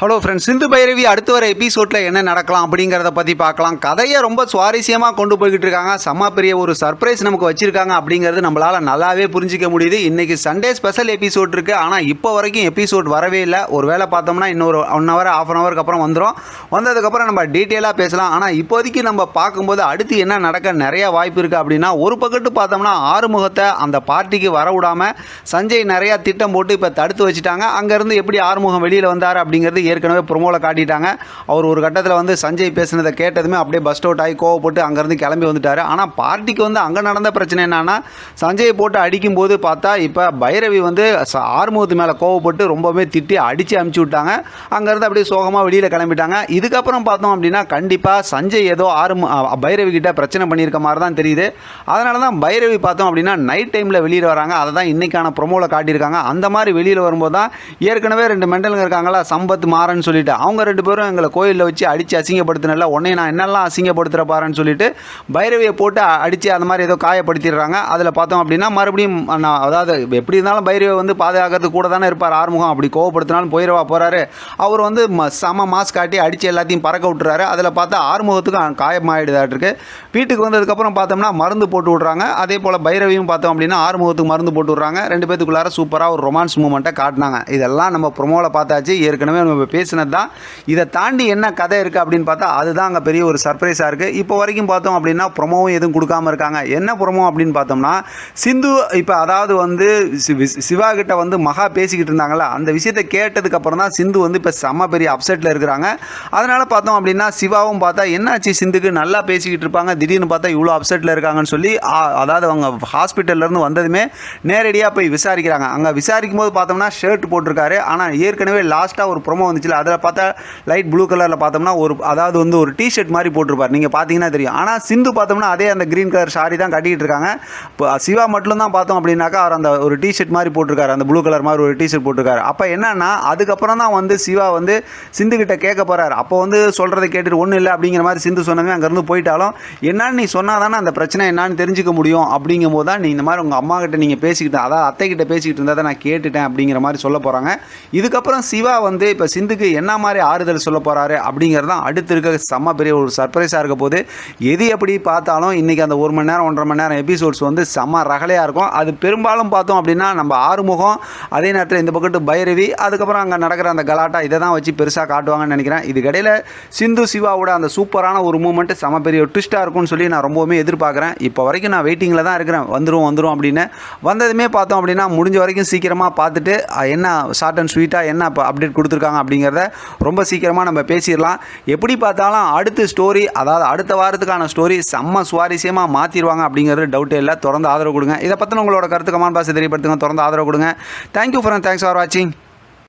Hello friends Sindhu Bhairavi அடுத்து வர எபிசோடில் என்ன நடக்கலாம் அப்படிங்கிறத பற்றி பார்க்கலாம். கதையை ரொம்ப சுவாரஸ்யமாக கொண்டு போய்கிட்டு இருக்காங்க. செம்ம பெரிய ஒரு சர்ப்ரைஸ் நமக்கு வச்சுருக்காங்க அப்படிங்கிறது நம்மளால் நல்லாவே புரிஞ்சிக்க முடியுது. இன்றைக்கி சண்டே ஸ்பெஷல் எபிசோட் இருக்குது ஆனால் இப்போ வரைக்கும் எபிசோட் வரவே இல்லை. ஒரு வேளை பார்த்தோம்னா இன்னொரு ஒன் ஹவர் ஆஃப் அன் ஹவருக்கு அப்புறம் வந்துடும் வந்ததுக்கப்புறம் நம்ம டீட்டெயிலாக பேசலாம். ஆனால் இப்போதைக்கு நம்ம பார்க்கும்போது அடுத்து என்ன நடக்க நிறைய வாய்ப்பு இருக்குது அப்படின்னா ஒரு பக்கத்து பார்த்தோம்னா ஆறுமுகத்தை அந்த பார்ட்டிக்கு வர விடாமல் சஞ்சய் நிறையா திட்டம் போட்டு இப்போ தடுத்து வச்சுட்டாங்க. அங்கேருந்து எப்படி ஆறுமுகம் வெளியில் வந்தார் அப்படிங்கிறது ஏற்கனவே ப்ரொமோவில் காட்டிட்டாங்க. அவர் ஒரு கட்டத்தில் வந்து சஞ்சய் பேசினதை கேட்டதுமே அப்படியே பஸ் அவுட் ஆகி கோவப்பட்டு அங்கேருந்து கிளம்பி வந்துட்டார். ஆனால் பார்ட்டிக்கு வந்து அங்கே நடந்த பிரச்சனை என்னன்னா சஞ்சயை போட்டு அடிக்கும்போது பார்த்தா இப்போ பைரவி வந்து ஆறுமுகத்து மேலே கோவப்பட்டு ரொம்பவே திட்டி அடித்து அமுச்சு விட்டாங்க. அங்கேருந்து அப்படியே சோகமாக வெளியில் கிளம்பிட்டாங்க. இதுக்கப்புறம் பார்த்தோம் அப்படின்னா கண்டிப்பாக சஞ்சய் ஏதோ ஆறுமு பைரவி கிட்ட பிரச்சனை பண்ணியிருக்க மாதிரி தான் தெரியுது. அதனால தான் பைரவி பார்த்தோம் அப்படின்னா நைட் டைமில் வெளியில் வராங்க. அதை தான் இன்றைக்கான ப்ரொமோவில் காட்டியிருக்காங்க. அந்த மாதிரி வெளியில் வரும்போது தான் ஏற்கனவே ரெண்டு மெண்டலுங்க இருக்காங்களா சம்பத் மாறன்னு சொல்லிட்டு அவங்க ரெண்டு பேரும் எங்களை கோயிலில் வச்சு அடித்து அசிங்கப்படுத்தினல உடனே நான் என்னெல்லாம் அசிங்கப்படுத்துகிற பாருன்னு சொல்லிட்டு பைரவியை போட்டு அடித்து அந்த மாதிரி ஏதோ காயப்படுத்திடுறாங்க. அதில் பார்த்தோம் அப்படின்னா மறுபடியும் நான் அதாவது எப்படி இருந்தாலும் பைரவை வந்து பாதுகாக்கிறதுக்கு கூட தானே இருப்பார் ஆறுமுகம். அப்படி கோவப்படுத்தினாலும் போயிடவா போகிறாரு அவர் வந்து ம- செம மாஸ் காட்டி அடித்து எல்லாத்தையும் பறக்க விட்டுறாரு. அதில் பார்த்தா ஆறுமுகத்துக்கும் காயமாயிடுதாட்டிருக்கு வீட்டுக்கு வந்ததுக்கப்புறம் பார்த்தோம்னா மருந்து போட்டு விட்றாங்க. அதே போல் பைரவியும் பார்த்தோம் அப்படின்னா ஆறுமுகத்துக்கு மருந்து போட்டு விட்றாங்க. ரெண்டு பேத்துக்குள்ளார சூப்பராக ஒரு ரொமான்ஸ் மூமெண்ட்டை காட்டினாங்க. இதெல்லாம் நம்ம ப்ரொமோவில் பார்த்தாச்சு. ஏற்கனவே நம்ம பேசினது தான் இதை தாண்டி என்ன கதை இருக்குது அப்படின்னு பார்த்தா அதுதான் அங்கே பெரிய ஒரு சர்ப்ரைஸாக இருக்குது இப்போ வரைக்கும் பார்த்தோம் அப்படின்னா ப்ரொமோவும் எதுவும் கொடுக்காம இருக்காங்க. என்ன ப்ரொமோ அப்படின்னு பார்த்தோம்னா சிந்து இப்போ அதாவது வந்து சி- சிவா கிட்ட வந்து மகா பேசிக்கிட்டு இருந்தாங்களா அந்த விஷயத்தை கேட்டதுக்கப்புறம் தான் சிந்து வந்து இப்போ செம்ம பெரிய அப்செட்டில் இருக்கிறாங்க. அதனால் பார்த்தோம் அப்படின்னா சிவாவும் பார்த்தா என்னாச்சு சிந்துக்கு? நல்லா பேசிக்கிட்டு இருப்பாங்க. திடீர்னு பார்த்தா இவ்வளோ அப்செட்டில் இருக்காங்கன்னு சொல்லி அதாவது அவங்க ஹாஸ்பிட்டல்லேருந்து வந்ததுமே நேரடியாக போய் விசாரிக்கிறாங்க. அங்கே விசாரிக்கும் போது பார்த்தோம்னா ஷர்ட் போட்டிருக்காரு. ஆனால் ஏற்கனவே லாஸ்ட்டாக ஒரு ப்ரொமோ வந்து வந்துச்சுல அதில் பார்த்தா லைட் ப்ளூ கலரில் பார்த்தோம்னா ஒரு அதாவது வந்து ஒரு டிஷர்ட் மாதிரி போட்டிருப்பார். நீங்கள் பார்த்தீங்கன்னா தெரியும். ஆனால் சிந்து பார்த்தோம்னா அதே அந்த க்ரீன் கலர் சாரி தான் கட்டிக்கிட்டு இருக்காங்க. இப்போ சிவா மட்டும் தான் பார்த்தோம் அப்படின்னாக்கா அவர் அந்த ஒரு டிஷர்ட் மாதிரி போட்டிருக்காரு. அந்த ப்ளூ கலர் மாதிரி ஒரு டிஷர்ட் போட்டிருக்காரு. அப்போ என்னன்னா அதுக்கப்புறம் தான் வந்து சிவா வந்து சிந்து கிட்ட கேட்க போகிறார் அப்போ வந்து சொல்கிறத கேட்டுட்டு ஒன்றும் இல்லை அப்படிங்கிற மாதிரி சிந்து சொன்னவே அங்கேருந்து போயிட்டாலும் என்னன்னு நீ சொன்னால் தானே அந்த பிரச்சனை என்னன்னு தெரிஞ்சுக்க முடியும் அப்படிங்கும் போது தான் நீ இந்த மாதிரி உங்கள் அம்மா கிட்ட நீங்கள் பேசிக்கிட்டு அதாவது அத்தை கிட்ட பேசிக்கிட்டு இருந்தால் தான் நான் கேட்டுட்டேன் அப்படிங்கிற மாதிரி சொல்ல போகிறாங்க இதுக்கப்புறம் சிவா வந்து இப்போ சிந்துக்கு என்ன மாதிரி ஆறுதல் சொல்ல போகிறாரு அப்படிங்கிறது தான் அடுத்து இருக்க செம்ம பெரிய ஒரு சர்ப்ரைஸாக இருக்க போது எது எப்படி பார்த்தாலும் இன்றைக்கி அந்த ஒரு மணி நேரம் ஒன்றரை மணி நேரம் எபிசோட்ஸ் வந்து செம்ம ரகலையாக இருக்கும். அது பெரும்பாலும் பார்த்தோம் அப்படின்னா நம்ம ஆறுமுகம் அதே நேரத்தில் இந்த பக்கத்து பைரவி அதுக்கப்புறம் அங்கே நடக்கிற அந்த கலாட்டா இதை தான் வச்சு பெருசாக காட்டுவாங்கன்னு நினைக்கிறேன். இதுக்கிடையில் சிந்து சிவாவோட அந்த சூப்பரான ஒரு மூமெண்ட் செம பெரிய ட்விஸ்ட்டாக இருக்கும்னு சொல்லி நான் ரொம்பவுமே எதிர்பார்க்குறேன். இப்போ வரைக்கும் நான் வெயிட்டிங்கில் தான் இருக்கிறேன். வந்துடும் வந்துடும் அப்படின்னு. வந்ததுமே பார்த்தோம் அப்படின்னா முடிஞ்ச வரைக்கும் சீக்கிரமாக பார்த்துட்டு என்ன ஷார்ட் அண்ட் ஸ்வீட்டாக என்ன இப்போ அப்டேட் கொடுத்துருக்காங்க அப்படிங்கிறத ரொம்ப சீக்கிரமாக நம்ம பேசிடலாம். எப்படி பார்த்தாலும் அடுத்த ஸ்டோரி அதாவது அடுத்த வாரத்துக்கான ஸ்டோரி செம்ம சுவாரஸ்யமாக மாற்றிடுவாங்க அப்படிங்கிறது டவுட்டே இல்லை. தொடர்ந்து ஆதரவு கொடுங்க. இதை பற்றின உங்களோட கருத்து கமான் பாக்ஸ் தெரியப்படுத்துங்க. தொடர்ந்து ஆதரவு கொடுங்க. தேங்க்யூ ஃபார் தேங்க்ஸ் ஃபார் வாட்சிங்